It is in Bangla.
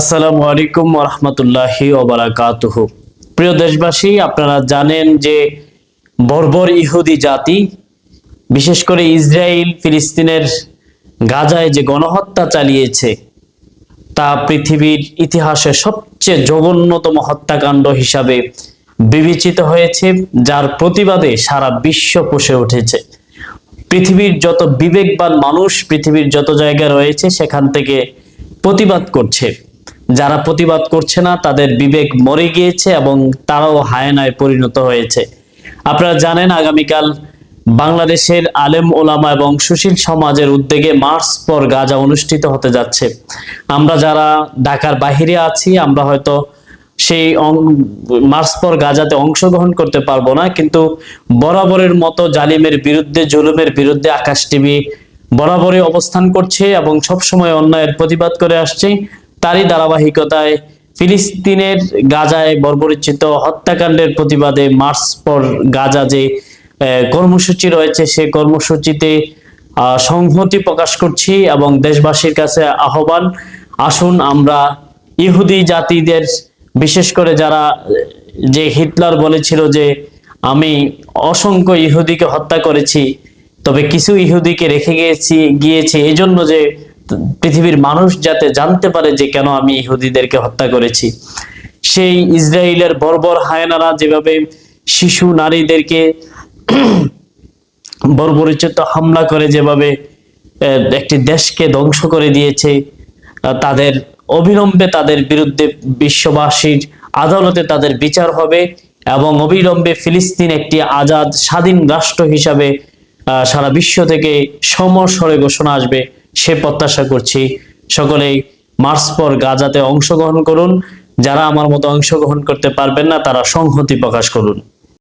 আসসালামু আলাইকুম রহমতুল্লাহি ওবারাকাতুহু। প্রিয় দেশবাসী, আপনারা জানেন যে বর্বর ইহুদি জাতি, বিশেষ করে ইসরায়েল, ফিলিস্তিনের গাজায় যে গণহত্যা চালিয়েছে, তা পৃথিবীর ইতিহাসে সবচেয়ে জঘন্যতম হত্যাকাণ্ড হিসাবে বিবেচিত হয়েছে, যার প্রতিবাদে সারা বিশ্ব পুষে উঠেছে। পৃথিবীর যত বিবেকবান মানুষ, পৃথিবীর যত জায়গা রয়েছে, সেখান থেকে প্রতিবাদ করছে। যারা প্রতিবাদ করছে না, তাদের বিবেক মরে গিয়েছে এবং তারাও হায়নায় পরিণত হয়েছে। আপনারা জানেন, আগামীকাল বাংলাদেশের আলেম ওলামা এবং সুশীল সমাজের উদ্যোগে মার্চ পর গাজা অনুষ্ঠিত হতে যাচ্ছে। আমরা যারা ঢাকার বাহিরে আছি, আমরা হয়তো সেই মার্চ পর গাজাতে অংশগ্রহণ করতে পারব না, কিন্তু বরাবরের মতো জালিমের বিরুদ্ধে, জুলুমের বিরুদ্ধে আকাশ টিভি বরাবরই অবস্থান করছে এবং সবসময় অন্যায়ের প্রতিবাদ করে আসছে। তারই ধারাবাহিকতায় ফিলিস্তিনের গাজায় বর্বরিচিত হত্যাকাণ্ডের প্রতিবাদে মার্চ পর গাজা যে কর্মসূচি রয়েছে, সে কর্মসূচিতে সংহতি প্রকাশ করছি এবং দেশবাসীর কাছে আহ্বান, আসুন আমরা ইহুদি জাতিদের, বিশেষ করে যারা, যে হিটলার বলেছিল যে, আমি অসংখ্য ইহুদিকে হত্যা করেছি, তবে কিছু ইহুদিকে রেখে গিয়েছি গিয়েছি এই জন্য যে পৃথিবীর মানুষ যাতে জানতে পারে যে কেন আমি ইহুদিদেরকে হত্যা করেছি। সেই ইসরায়েলের বর্বর হায়নারা যেভাবে শিশু নারীদেরকে বর্বরিচিত হামলা করে, যেভাবে একটি দেশকে ধ্বংস করে দিয়েছে তাদের অবিলম্বে তাদের বিরুদ্ধে বিশ্ববাসীর আদালতে তাদের বিচার হবে এবং অবিলম্বে ফিলিস্তিন একটি আজাদ স্বাধীন রাষ্ট্র হিসাবে সারা বিশ্ব থেকে সমস্বরে ঘোষণা আসবে। সে প্রত্যাশা করছি। সকলেই মার্চ পর গাজাতে অংশগ্রহণ করুন। যারা আমার মতো অংশগ্রহণ করতে পারবেন না, তারা সংহতি প্রকাশ করুন।